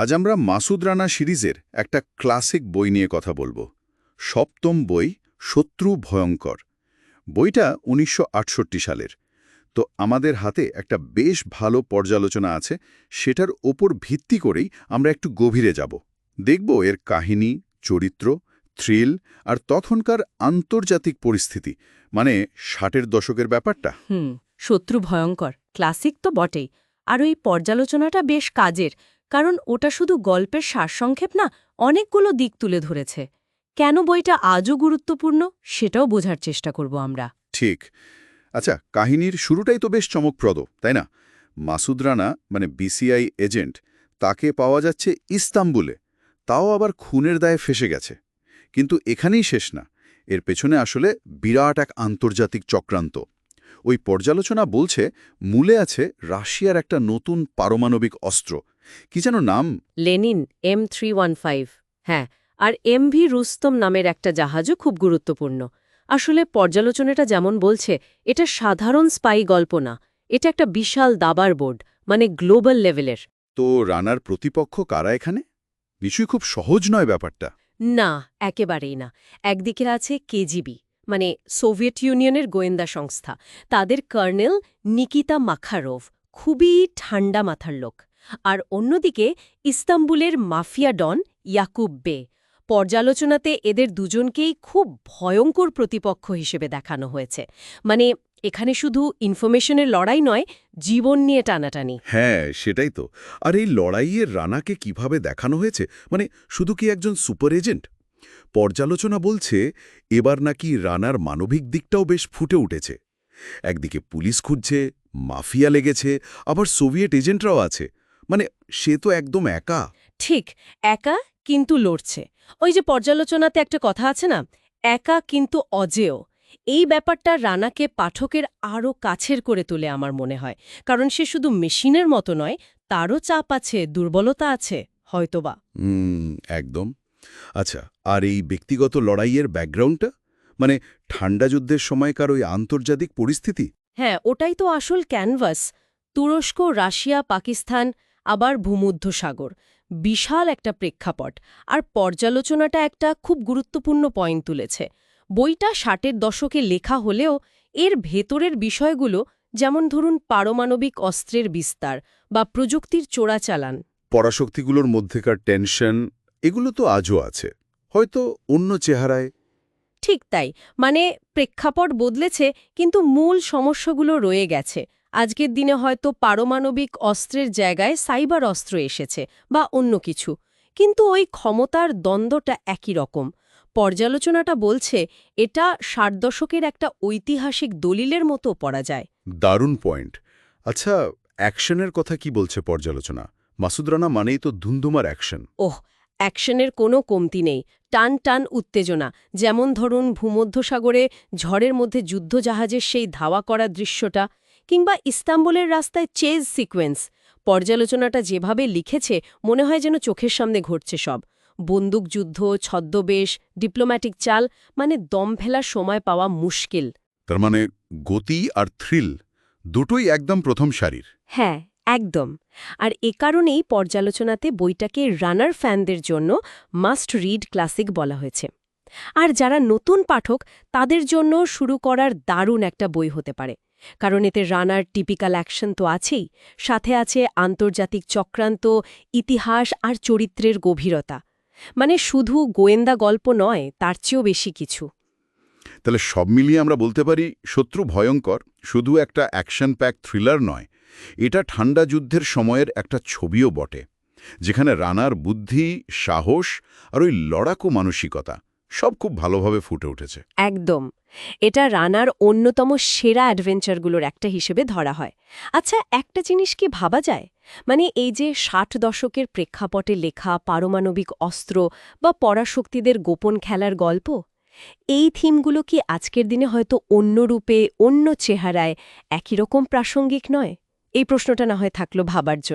আজ আমরা মাসুদ রানা সিরিজের একটা ক্লাসিক বই নিয়ে কথা বলব। সপ্তম বই শত্রু ভয়ঙ্কর। বইটা উনিশশো আটষট্টি সালের। তো আমাদের হাতে একটা বেশ ভালো পর্যালোচনা আছে, সেটার ওপর ভিত্তি করেই আমরা একটু গভীরে যাব। দেখব এর কাহিনী, চরিত্র, থ্রিল আর তখনকার আন্তর্জাতিক পরিস্থিতি মানে ষাটের দশকের ব্যাপারটা। হুম, শত্রু ভয়ঙ্কর, ক্লাসিক তো বটেই। আর ওই পর্যালোচনাটা বেশ কাজের কারণ ওটা শুধু গল্পের সারসংক্ষেপ না, অনেকগুলো দিক তুলে ধরেছে। কেন বইটা আজও গুরুত্বপূর্ণ, সেটাও বোঝার চেষ্টা করব আমরা। ঠিক। আচ্ছা কাহিনীর শুরুটাই তো বেশ চমকপ্রদ, তাই না? মাসুদ রানা মানে বিসিআই এজেন্ট, তাকে পাওয়া যাচ্ছে ইস্তাম্বুলে, তাও আবার খুনের দায়ে ফেসে গেছে। কিন্তু এখানেই শেষ না, এর পেছনে আসলে বিরাট এক আন্তর্জাতিক চক্রান্ত। ওই পর্যালোচনা বলছে, মূলে আছে রাশিয়ার একটা নতুন পারমাণবিক অস্ত্র কি যেন নাম? Lenin M three one five. হ্যাঁ আর এমভি রুস্তম নামের একটা জাহাজও খুব গুরুত্বপূর্ণ। আসলে পর্যালোচনাটা যেমন বলছে এটা সাধারণ স্পাই গল্প না। এটা একটা বিশাল দাবার বোর্ড মানে গ্লোবাল লেভেলের। তো রানার প্রতিপক্ষ কারা এখানে? নিশ্চয়ই খুব সহজ নয় ব্যাপারটা। না একেবারেই না। একদিকে আছে কেজিবি মানে সোভিয়েত ইউনিয়নের গোয়েন্দা সংস্থা। তাদের কর্নেল নিকিতা মাখারোভ। খুবই ঠান্ডা মাথার লোক। আর অন্যদিকে ইস্তাম্বুলের মাফিয়া ডন ইয়াকুব বে, পর্যালোচনাতে এদের দুজনকেই খুব ভয়ঙ্কর প্রতিপক্ষ হিসেবে দেখানো হয়েছে। মানে এখানে শুধু ইনফরমেশনের লড়াই নয়, জীবন নিয়ে টানাটানি। হ্যাঁ সেটাই তো। আর এই লড়াইয়ের রানাকে কীভাবে দেখানো হয়েছে? মানে শুধু কি একজন সুপার এজেন্ট? পর্যালোচনা বলছে, এবার নাকি রানার মানবিক দিকটাও বেশ ফুটে উঠেছে। একদিকে পুলিশ খুঁজছে মাফিয়া লেগেছে আবার সোভিয়েট এজেন্টরাও আছে। মানে সে তো একদম একা। ঠিক একা কিন্তু লড়ছে। ওই যে পর্যালোচনাতে একটা কথা আছে না? একা কিন্তু অজেয়। এই ব্যাপারটা রানাকে পাঠকের আরও কাছের করে তোলে আমার মনে হয়। কারণ সে শুধু মেশিনের মতো নয় তারও চাপ আছে দুর্বলতা আছে হয়তোবা। হুম একদম। আচ্ছা আর এই ব্যক্তিগত লড়াইয়ের ব্যাকগ্রাউন্ডটা? মানে ঠান্ডা যুদ্ধের সময়কার ওই আন্তর্জাতিক পরিস্থিতি? হ্যাঁ ওটাই তো আসল ক্যানভাস। তুরস্ক রাশিয়া পাকিস্তান আবার ভূমধ্য সাগর বিশাল একটা প্রেক্ষাপট। আর পর্যালোচনাটা একটা খুব গুরুত্বপূর্ণ পয়েন্ট তুলেছে। বইটা ষাটের দশকে লেখা হলেও এর ভেতরের বিষয়গুলো যেমন ধরুন পারমাণবিক অস্ত্রের বিস্তার বা প্রযুক্তির চোরাচালান। পরাশক্তিগুলোর মধ্যেকার টেনশন এগুলো তো আজও আছে। হয়তো অন্য চেহারায় ঠিক তাই মানে প্রেক্ষাপট বদলেছে কিন্তু মূল সমস্যাগুলো রয়ে গেছে। আজকের দিনে হয়তো পারমাণবিক অস্ত্রের জায়গায় সাইবার অস্ত্র এসেছে বা অন্য কিছু কিন্তু ওই ক্ষমতার দ্বন্দ্বটা একই রকম। পর্যালোচনাটা বলছে এটা ষাট দশকের একটা ঐতিহাসিক দলিলের মতো পড়া যায়। দারুণ পয়েন্ট। আচ্ছা অ্যাকশনের কথা কি বলছে পর্যালোচনা? মাসুদ রানা মানেই তো ধুমধুমার অ্যাকশন। ওহ অ্যাকশনের কোনো কমতি নেই। টান টান উত্তেজনা যেমন ধরুন ভূমধ্যসাগরে ঝড়ের মধ্যে যুদ্ধজাহাজের সেই ধাওয়া করা দৃশ্যটা কিংবা ইস্তাম্বুলের রাস্তায় চেজ সিকোয়েন্স। পর্যালোচনাটা যেভাবে লিখেছে মনে হয় যেন চোখের সামনে ঘটছে সব। বন্দুকযুদ্ধ ছদ্মবেশ ডিপ্লোম্যাটিক চাল মানে দম ফেলার সময় পাওয়া মুশকিল। তার মানে গতি আর থ্রিল দুটোই একদম প্রথম সারির। হ্যাঁ একদম। আর এ কারণেই পর্যালোচনাতে বইটাকে রানার ফ্যানদের জন্য মাস্ট রিড ক্লাসিক বলা হয়েছে। আর যারা নতুন পাঠক, তাদের জন্য শুরু করার দারুণ একটা বই হতে পারে। কারণ এতে রানার টিপিক্যাল অ্যাকশন তো আছেই, সাথে আছে আন্তর্জাতিক চক্রান্ত, ইতিহাস আর চরিত্রের গভীরতা। মানে শুধু গোয়েন্দা গল্প নয়, তার চেয়েও বেশি কিছু। তাহলে সব মিলিয়ে আমরা বলতে পারি শত্রু ভয়ঙ্কর, শুধু একটা অ্যাকশন প্যাক থ্রিলার নয় এটা ঠান্ডা যুদ্ধের সময়ের একটা ছবিও বটে, যেখানে রানার বুদ্ধি, সাহস আর ওই লড়াকু মানসিকতা সব খুব ভালোভাবে ফুটে উঠেছে। একদম। এটা রানার অন্যতম সেরা অ্যাডভেঞ্চারগুলোর একটা হিসেবে ধরা হয়। আচ্ছা একটা জিনিস কি ভাবা যায়? মানে এই যে ষাট দশকের প্রেক্ষাপটে লেখা পারমাণবিক অস্ত্র বা পরাশক্তিদের গোপন খেলার গল্প, এই থিমগুলো কি আজকের দিনে হয়তো অন্য রূপে, অন্য চেহারায় একই রকম প্রাসঙ্গিক নয়? এই প্রশ্নটা না হয় থাকল ভাবার জন্য।